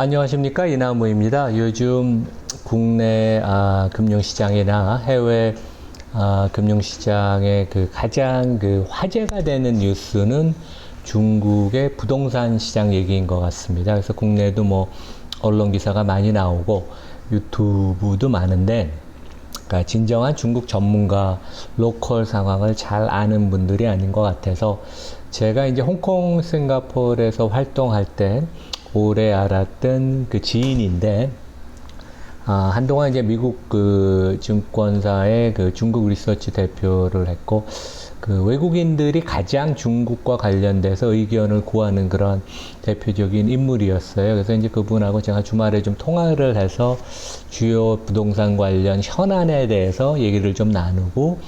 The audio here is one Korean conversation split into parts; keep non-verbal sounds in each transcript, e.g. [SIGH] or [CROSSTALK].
안녕하십니까 이나무입니다. 요즘 국내 아, 금융시장이나 해외 아, 금융시장의 그 가장 그 화제가 되는 뉴스는 중국의 부동산 시장 얘기인 것 같습니다. 그래서 국내도 뭐 언론 기사가 많이 나오고 유튜브도 많은데 그러니까 진정한 중국 전문가 로컬 상황을 잘 아는 분들이 아닌 것 같아서 제가 이제 홍콩 싱가포르에서 활동할 때 오래 알았던 그 지인인데 아, 한동안 이제 미국 그 증권사의 그 중국 리서치 대표를 했고 그 외국인들이 가장 중국과 관련돼서 의견을 구하는 그런 대표적인 인물이었어요. 그래서 이제 그분하고 제가 주말에 좀 통화를 해서 주요 부동산 관련 현안에 대해서 얘기를 좀 나누고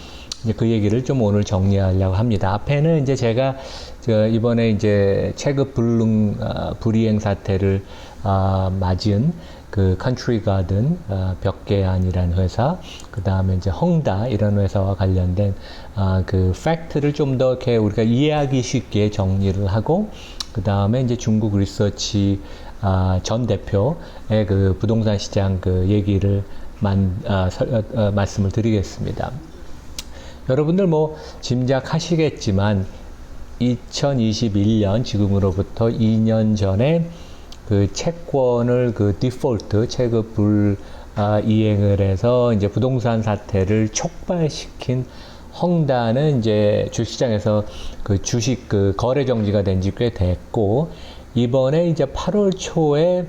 이제 그 얘기를 좀 오늘 정리하려고 합니다. 앞에는 이제 제가 저 이번에 이제 체급 불능 아, 불이행 사태를 아, 맞은 그 컨트리 가든 아, 벽계안이라는 회사, 그 다음에 이제 헝다 이런 회사와 관련된 아, 그 팩트를 좀 더 이렇게 우리가 이해하기 쉽게 정리를 하고, 그 다음에 이제 중국 리서치 아, 전 대표의 그 부동산 시장 그 얘기를 만, 아, 설, 어, 어, 말씀을 드리겠습니다. 여러분들 뭐 짐작하시겠지만 2021년 지금으로부터 2년 전에 그 채권을 그 디폴트 체급 불 아, 이행을 해서 이제 부동산 사태를 촉발시킨 헝다는 이제 주시장에서 그 주식 그 거래 정지가 된 지 꽤 됐고 이번에 이제 8월 초에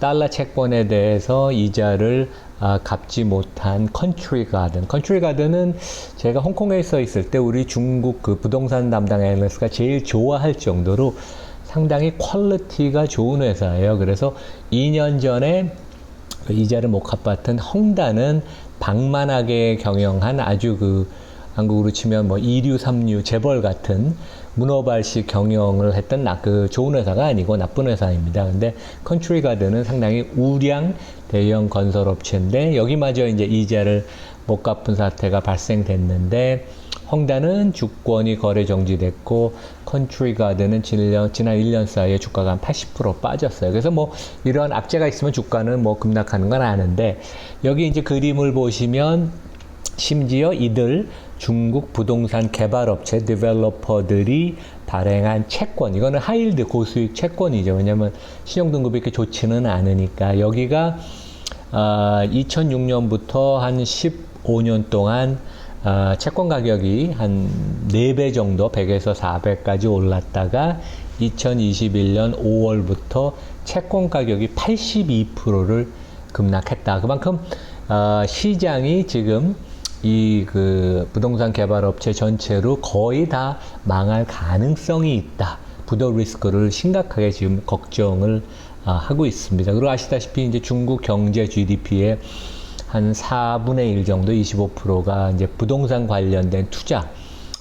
달러 채권에 대해서 이자를 아, 갚지 못한 컨트리 가든. 컨트리 가든은 제가 홍콩에 서 있을 때 우리 중국 그 부동산 담당 애널리스트가 제일 좋아할 정도로 상당히 퀄리티가 좋은 회사예요. 그래서 2년 전에 그 이자를 못 갚았던 헝다는 방만하게 경영한 아주 그 한국으로 치면 뭐 2류, 3류 재벌 같은 문어발식 경영을 했던 나, 그 좋은 회사가 아니고 나쁜 회사입니다. 근데 컨트리 가든은 상당히 우량 대형 건설업체인데 여기마저 이제 이자를 못 갚은 사태가 발생됐는데 헝다는 주권이 거래 정지됐고 컨트리 가든은 지난, 지난 1년 사이에 주가가 한 80% 빠졌어요. 그래서 뭐 이런 악재가 있으면 주가는 뭐 급락하는 건 아는데 여기 이제 그림을 보시면 심지어 이들 중국 부동산 개발업체 디벨로퍼들이 발행한 채권 이거는 하일드 고수익 채권이죠 왜냐하면 신용등급이 이렇게 좋지는 않으니까 여기가 아, 2006년부터 한 15년 동안 아, 채권 가격이 한 4배 정도 100에서 4배까지 올랐다가 2021년 5월부터 채권 가격이 82%를 급락했다 그만큼 아, 시장이 지금 이 그 부동산 개발 업체 전체로 거의 다 망할 가능성이 있다. 부도 리스크를 심각하게 지금 걱정을 아, 하고 있습니다. 그리고 아시다시피 이제 중국 경제 GDP의 한 4분의 1 정도 25%가 이제 부동산 관련된 투자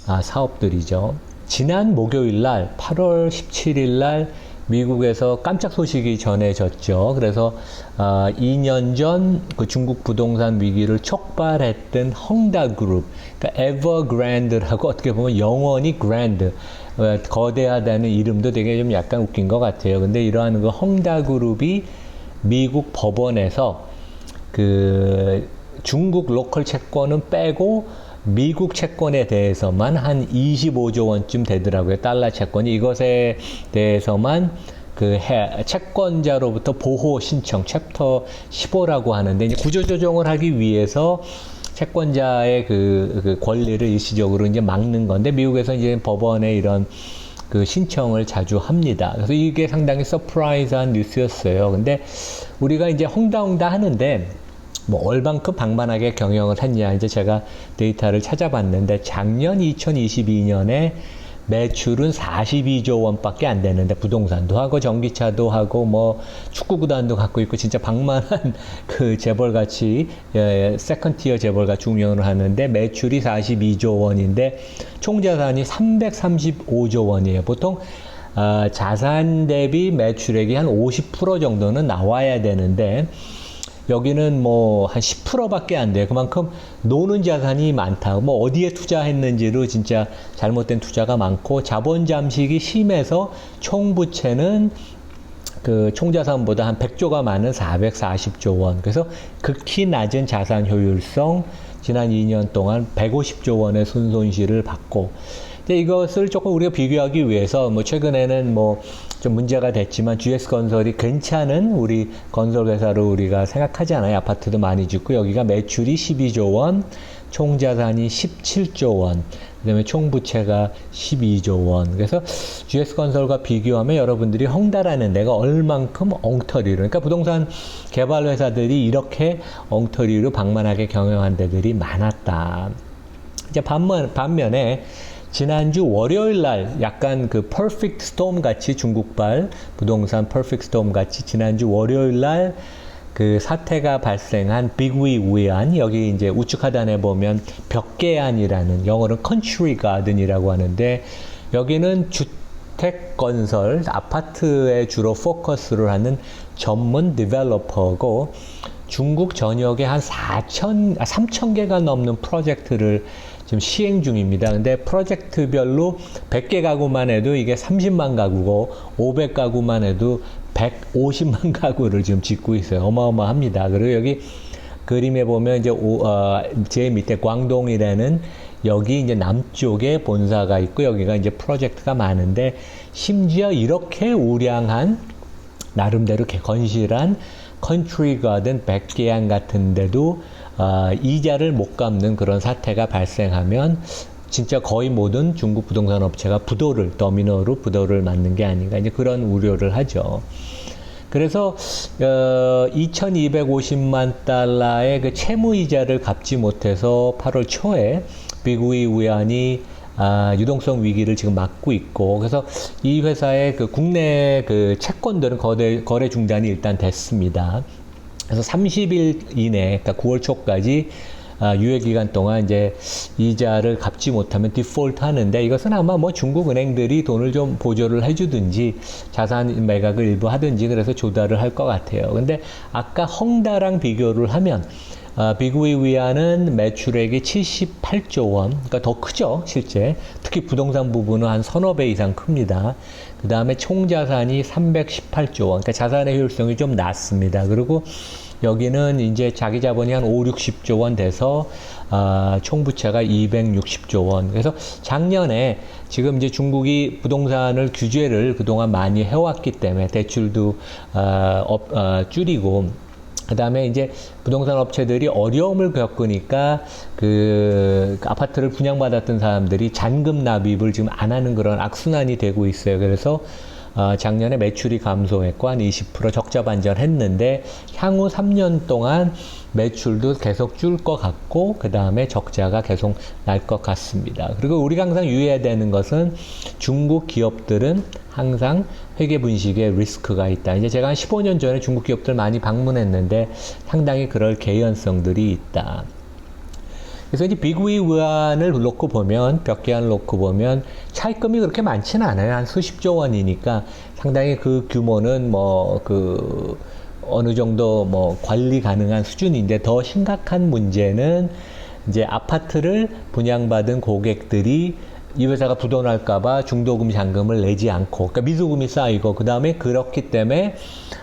아, 사업들이죠. 지난 목요일 날 8월 17일 날 미국에서 깜짝 소식이 전해졌죠. 그래서 어, 2년 전 그 중국 부동산 위기를 촉발했던 헝다 그룹, 그러니까 에버그랜드라고 어떻게 보면 영원히 그랜드, 어, 거대하다는 이름도 되게 좀 약간 웃긴 것 같아요. 근데 이러한 그 헝다 그룹이 미국 법원에서 그 중국 로컬 채권은 빼고 미국 채권에 대해서만 한 25조 원쯤 되더라고요. 달러 채권이 이것에 대해서만 그 해, 채권자로부터 보호 신청 챕터 15라고 하는데 이제 구조 조정을 하기 위해서 채권자의 그, 그 권리를 일시적으로 이제 막는 건데 미국에서 이제 법원에 이런 그 신청을 자주 합니다. 그래서 이게 상당히 서프라이즈한 뉴스였어요. 근데 우리가 이제 헝다헝다 하는데 뭐 얼만큼 방만하게 경영을 했냐 이제 제가 데이터를 찾아봤는데 작년 2022년에 매출은 42조 원밖에 안 되는데 부동산도 하고 전기차도 하고 뭐 축구 구단도 갖고 있고 진짜 방만한 [LAUGHS] 그 재벌 같이 예, 세컨 티어 재벌 같이 운영을 하는데 매출이 42조 원인데 총 자산이 335조 원이에요. 보통 어, 자산 대비 매출액이 한 50% 정도는 나와야 되는데 여기는 뭐 한 10%밖에 안 돼요. 그만큼 노는 자산이 많다. 뭐 어디에 투자했는지로 진짜 잘못된 투자가 많고 자본 잠식이 심해서 총 부채는 그 총자산보다 한 100조가 많은 440조 원. 그래서 극히 낮은 자산 효율성 지난 2년 동안 150조 원의 순손실을 받고 근데 이것을 조금 우리가 비교하기 위해서 뭐 최근에는 뭐 좀 문제가 됐지만 GS 건설이 괜찮은 우리 건설 회사로 우리가 생각하잖아요. 아파트도 많이 짓고 여기가 매출이 12조 원, 총 자산이 17조 원, 그다음에 총 부채가 12조 원. 그래서 GS 건설과 비교하면 여러분들이 헝다라는 데가 얼만큼 엉터리로 그러니까 부동산 개발 회사들이 이렇게 엉터리로 방만하게 경영한 데들이 많았다. 이제 반면 반면에 지난주 월요일 날 약간 그 퍼펙트 스톰 같이 중국발 부동산 퍼펙트 스톰 같이 지난주 월요일 날 그 사태가 발생한 빅위 우안 여기 이제 우측 하단에 보면 벽계안이라는 영어로는 컨트리 가든이라고 하는데 여기는 주택 건설 아파트에 주로 포커스를 하는 전문 디벨로퍼고 중국 전역에 한 4천, 아, 3천 개가 넘는 프로젝트를 지금 시행 중입니다. 근데 프로젝트별로 100개 가구만 해도 이게 30만 가구고 500가구만 해도 150만 [LAUGHS] 가구를 지금 짓고 있어요. 어마어마합니다. 그리고 여기 그림에 보면 이제 오, 어, 제 밑에 광동이라는 여기 이제 남쪽에 본사가 있고 여기가 이제 프로젝트가 많은데 심지어 이렇게 우량한 나름대로 건실한 컨트리 가든 백계양 같은 데도 어, 이자를 못 갚는 그런 사태가 발생하면 진짜 거의 모든 중국 부동산 업체가 부도를 더미노로 부도를 맞는 게 아닌가 이제 그런 우려를 하죠. 그래서 어, 2,250만 달러의 그 채무 이자를 갚지 못해서 8월 초에 비구이 우연이 아, 유동성 위기를 지금 맞고 있고 그래서 이 회사의 그 국내 그 채권들은 거래, 거래 중단이 일단 됐습니다. 그래서 30일 이내, 그러니까 9월 초까지 아, 유예 기간 동안 이제 이자를 갚지 못하면 디폴트 하는데 이것은 아마 뭐 중국 은행들이 돈을 좀 보조를 해주든지 자산 매각을 일부 하든지 그래서 조달을 할 것 같아요. 근데 아까 헝다랑 비교를 하면 아, 비구이 위안은 매출액이 78조 원, 그러니까 더 크죠, 실제. 특히 부동산 부분은 한 서너 배 이상 큽니다. 그 다음에 총 자산이 318조 원, 그러니까 자산의 효율성이 좀 낮습니다. 그리고 여기는 이제 자기 자본이 한 5, 60조 원 돼서 아, 총 부채가 260조 원. 그래서 작년에 지금 이제 중국이 부동산을 규제를 그동안 많이 해왔기 때문에 대출도 아, 업, 아, 줄이고 그 다음에 이제 부동산 업체들이 어려움을 겪으니까 그 아파트를 분양받았던 사람들이 잔금 납입을 지금 안 하는 그런 악순환이 되고 있어요. 그래서 어, 작년에 매출이 감소했고 한 20% 적자 반전했는데 향후 3년 동안 매출도 계속 줄 것 같고 그 다음에 적자가 계속 날 것 같습니다. 그리고 우리가 항상 유의해야 되는 것은 중국 기업들은 항상 회계 분식에 리스크가 있다. 이제 제가 한 15년 전에 중국 기업들 많이 방문했는데 상당히 그럴 개연성들이 있다. 그래서 이제 비구이 의안을 놓고 보면 벽계안을 놓고 보면 차입금이 그렇게 많지는 않아요. 한 수십조 원이니까 상당히 그 규모는 뭐그 어느 정도 뭐 관리 가능한 수준인데 더 심각한 문제는 이제 아파트를 분양받은 고객들이 이 회사가 부도날까봐 중도금 잔금을 내지 않고, 그러니까 미수금이 쌓이고, 그 다음에 그렇기 때문에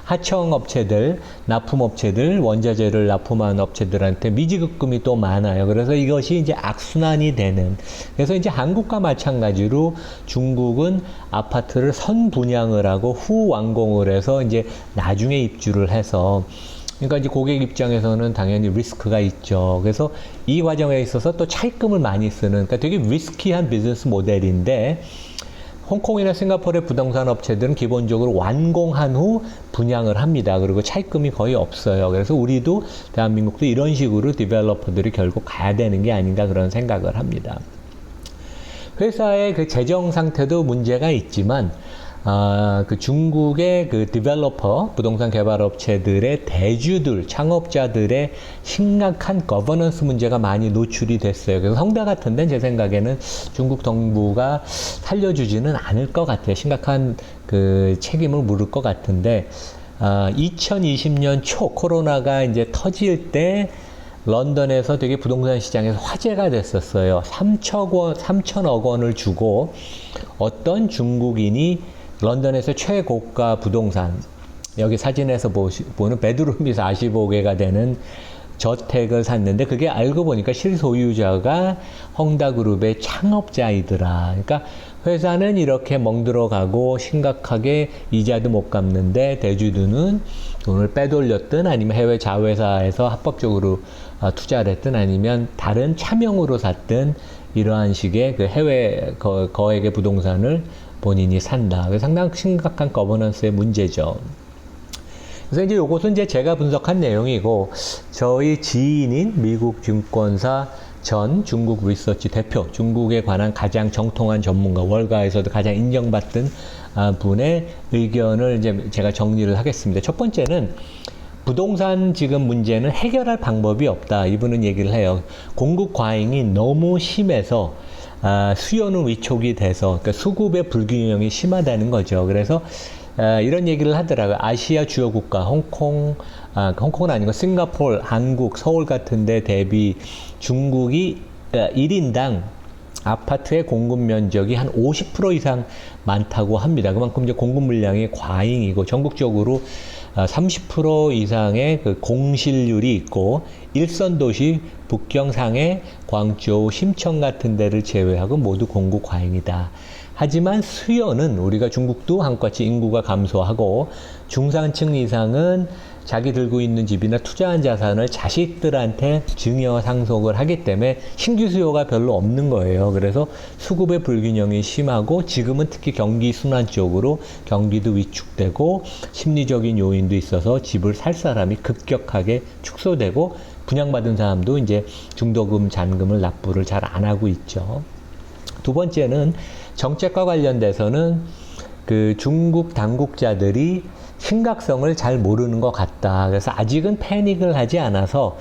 하청 업체들, 납품 업체들, 원자재를 납품한 업체들한테 미지급금이 또 많아요. 그래서 이것이 이제 악순환이 되는. 그래서 이제 한국과 마찬가지로 중국은 아파트를 선 분양을 하고 후 완공을 해서 이제 나중에 입주를 해서 그러니까 이제 고객 입장에서는 당연히 리스크가 있죠. 그래서 이 과정에 있어서 또 차입금을 많이 쓰는, 그러니까 되게 리스키한 비즈니스 모델인데, 홍콩이나 싱가포르의 부동산 업체들은 기본적으로 완공한 후 분양을 합니다. 그리고 차입금이 거의 없어요. 그래서 우리도 대한민국도 이런 식으로 디벨로퍼들이 결국 가야 되는 게 아닌가 그런 생각을 합니다. 회사의 그 재정 상태도 문제가 있지만 아, 그 중국의 그 디벨로퍼 부동산 개발 업체들의 대주들 창업자들의 심각한 거버넌스 문제가 많이 노출이 됐어요. 그래서 성대 같은 데는 제 생각에는 중국 정부가 살려주지는 않을 것 같아요. 심각한 그 책임을 물을 것 같은데 아, 2020년 초 코로나가 이제 터질 때 런던에서 되게 부동산 시장에서 화제가 됐었어요. 3천 원, 3천억 원을 주고 어떤 중국인이 런던에서 최고가 부동산 여기 사진에서 보시, 보는 베드룸이 45개가 되는 저택을 샀는데 그게 알고 보니까 실소유자가 헝다그룹의 창업자이더라. 그러니까 회사는 이렇게 멍들어가고 심각하게 이자도 못 갚는데 대주주는 돈을 빼돌렸든 아니면 해외 자회사에서 합법적으로 아, 투자를 했든 아니면 다른 차명으로 샀든 이러한 식의 그 해외 거, 거액의 부동산을 본인이 산다. 상당히 심각한 거버넌스의 문제죠. 그래서 이제 요것은 이제 제가 분석한 내용이고 저희 지인인 미국 증권사 전 중국 리서치 대표, 중국에 관한 가장 정통한 전문가, 월가에서도 가장 인정받던 아, 분의 의견을 이제 제가 정리를 하겠습니다. 첫 번째는 부동산 지금 문제는 해결할 방법이 없다. 이분은 얘기를 해요. 공급 과잉이 너무 심해서 아, 수요는 위촉이 돼서 그러니까 수급의 불균형이 심하다는 거죠. 그래서 아, 이런 얘기를 하더라고요. 아시아 주요 국가, 홍콩, 아, 홍콩은 아니고 싱가폴, 한국, 서울 같은 데 대비 중국이 아, 1인당 아파트의 공급 면적이 한 50% 이상 많다고 합니다. 그만큼 이제 공급 물량이 과잉이고 전국적으로 30% 이상의 그 공실률이 있고 일선 도시 북경, 상해, 광저우, 심천 같은 데를 제외하고 모두 공급 과잉이다. 하지만 수요는 우리가 중국도 한같이 인구가 감소하고 중산층 이상은 자기 들고 있는 집이나 투자한 자산을 자식들한테 증여 상속을 하기 때문에 신규 수요가 별로 없는 거예요. 그래서 수급의 불균형이 심하고 지금은 특히 경기 순환 쪽으로 경기도 위축되고 심리적인 요인도 있어서 집을 살 사람이 급격하게 축소되고 분양받은 사람도 이제 중도금 잔금을 납부를 잘 안 하고 있죠. 두 번째는 정책과 관련돼서는 그 중국 당국자들이 심각성을 잘 모르는 것 같다. 그래서 아직은 패닉을 하지 않아서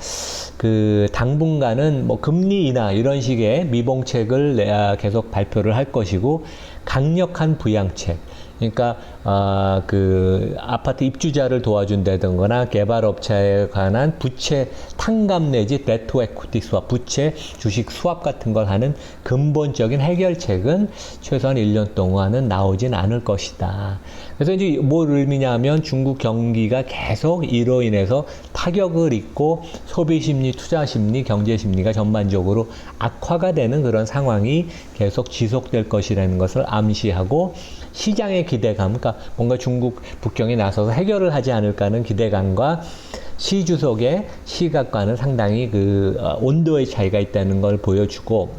그 당분간은 뭐 금리 인하 이런 식의 미봉책을 계속 발표를 할 것이고 강력한 부양책. 그러니까 아, 그 아파트 입주자를 도와준다든거나 개발업체에 관한 부채 탕감 내지 데트 에쿠티 수합, 부채 주식 수합 같은 걸 하는 근본적인 해결책은 최소한 1년 동안은 나오진 않을 것이다. 그래서 이제 뭘 의미냐면 중국 경기가 계속 이로 인해서 타격을 입고 소비 심리, 투자 심리, 경제 심리가 전반적으로 악화가 되는 그런 상황이 계속 지속될 것이라는 것을 암시하고 시장의 기대감, 그러니까 뭔가 중국 북경에 나서서 해결을 하지 않을까 하는 기대감과 시 주석의 시각과는 상당히 그 어, 온도의 차이가 있다는 걸 보여주고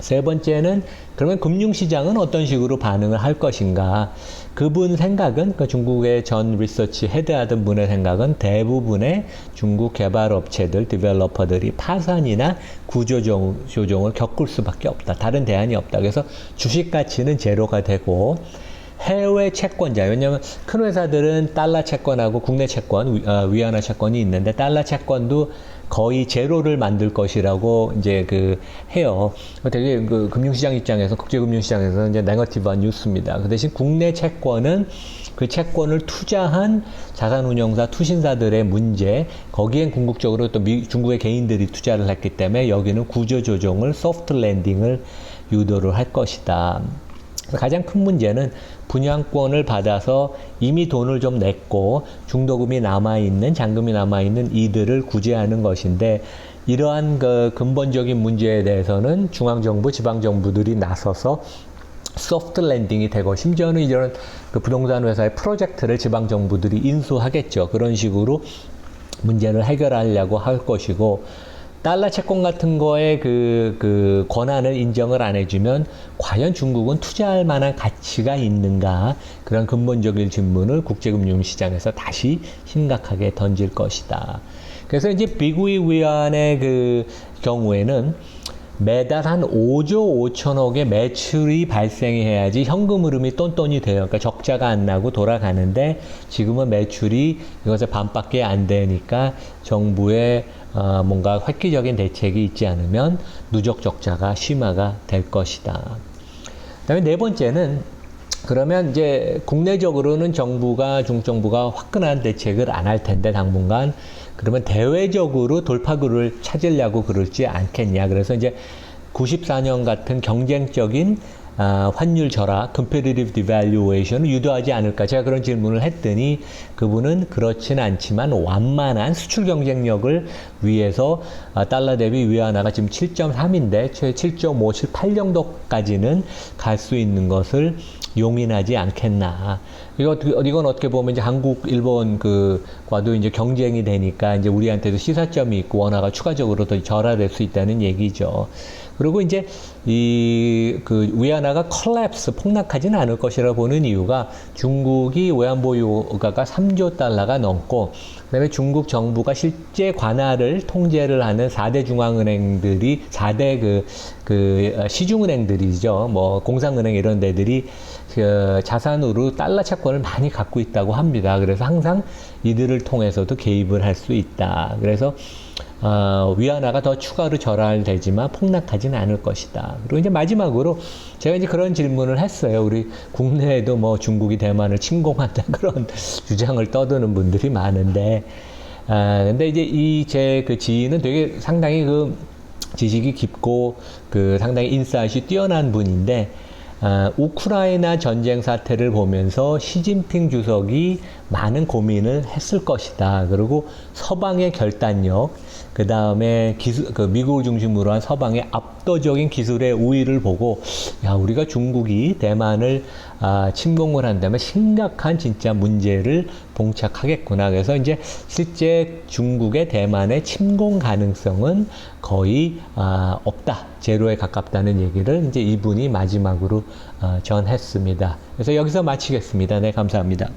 세 번째는 그러면 금융시장은 어떤 식으로 반응을 할 것인가? 그분 생각은 그 중국의 전 리서치 헤드하던 분의 생각은 대부분의 중국 개발 업체들, 디벨로퍼들이 파산이나 구조조정을 겪을 수밖에 없다. 다른 대안이 없다. 그래서 주식 가치는 제로가 되고 해외 채권자 왜냐하면 큰 회사들은 달러 채권하고 국내 채권 어, 위안화 채권이 있는데 달러 채권도 거의 제로를 만들 것이라고 이제 그 해요. 되게 그 금융시장 입장에서 국제금융시장에서 이제 네거티브한 뉴스입니다. 그 대신 국내 채권은 그 채권을 투자한 자산운용사 투신사들의 문제 거기엔 궁극적으로 또 미, 중국의 개인들이 투자를 했기 때문에 여기는 구조조정을 소프트 랜딩을 유도를 할 것이다. 가장 큰 문제는 분양권을 받아서 이미 돈을 좀 냈고 중도금이 남아있는 잔금이 남아있는 이들을 구제하는 것인데 이러한 그 근본적인 문제에 대해서는 중앙정부, 지방정부들이 나서서 소프트 랜딩이 되고 심지어는 이런 그 부동산 회사의 프로젝트를 지방 정부들이 인수하겠죠. 그런 식으로 문제를 해결하려고 할 것이고 달러 채권 같은 거에 그, 그 권한을 인정을 안 해주면 과연 중국은 투자할 만한 가치가 있는가 그런 근본적인 질문을 국제금융 시장에서 다시 심각하게 던질 것이다. 그래서 이제 비구이 위안의 그 경우에는 매달 한 5조 5천억의 매출이 발생해야지 현금 흐름이 똔똔이 돼요. 그러니까 적자가 안 나고 돌아가는데 지금은 매출이 이것의 반밖에 안 되니까 정부의 어, 뭔가 획기적인 대책이 있지 않으면 누적 적자가 심화가 될 것이다. 그다음에 네 번째는 그러면 이제 국내적으로는 정부가 중정부가 화끈한 대책을 안 할 텐데 당분간 그러면 대외적으로 돌파구를 찾으려고 그러지 않겠냐. 그래서 이제 94년 같은 경쟁적인 아, 환율 절하, competitive devaluation을 유도하지 않을까. 제가 그런 질문을 했더니 그분은 그렇지는 않지만 완만한 수출 경쟁력을 위해서 아, 달러 대비 위안화가 지금 7.3인데 최 7.5, 7, 8 정도까지는 갈 수 있는 것을 용인하지 않겠나. 이거 이건 어떻게 보면 이제 한국, 일본 그과도 이제 경쟁이 되니까 이제 우리한테도 시사점이 있고 원화가 추가적으로 더 절하될 수 있다는 얘기죠. 그리고 이제 이 그 위안화가 컬랩스 폭락하지는 않을 것이라 보는 이유가 중국이 외환 보유가가 3조 달러가 넘고 그다음에 중국 정부가 실제 관할을 통제를 하는 4대 중앙은행들이 4대 그, 그 시중은행들이죠. 뭐 공상은행 이런 데들이 그 자산으로 달러 채권을 많이 갖고 있다고 합니다. 그래서 항상 이들을 통해서도 개입을 할 수 있다. 그래서 어, 위안화가 더 추가로 절하되지만 폭락하지는 않을 것이다. 그리고 이제 마지막으로 제가 이제 그런 질문을 했어요. 우리 국내에도 뭐 중국이 대만을 침공한다 [LAUGHS] 그런 주장을 떠드는 분들이 많은데, 아, 근데 이제 이 제 그 지인은 되게 상당히 그 지식이 깊고 그 상당히 인사이트이 뛰어난 분인데, 아, 우크라이나 전쟁 사태를 보면서 시진핑 주석이 많은 고민을 했을 것이다. 그리고 서방의 결단력, 그 다음에 기술, 그 미국을 중심으로 한 서방의 압도적인 기술의 우위를 보고, 야, 우리가 중국이 대만을 아, 침공을 한다면 심각한 진짜 문제를 봉착하겠구나. 그래서 이제 실제 중국의 대만의 침공 가능성은 거의 아, 없다. 제로에 가깝다는 얘기를 이제 이분이 마지막으로 어, 전했습니다. 그래서 여기서 마치겠습니다. 네, 감사합니다.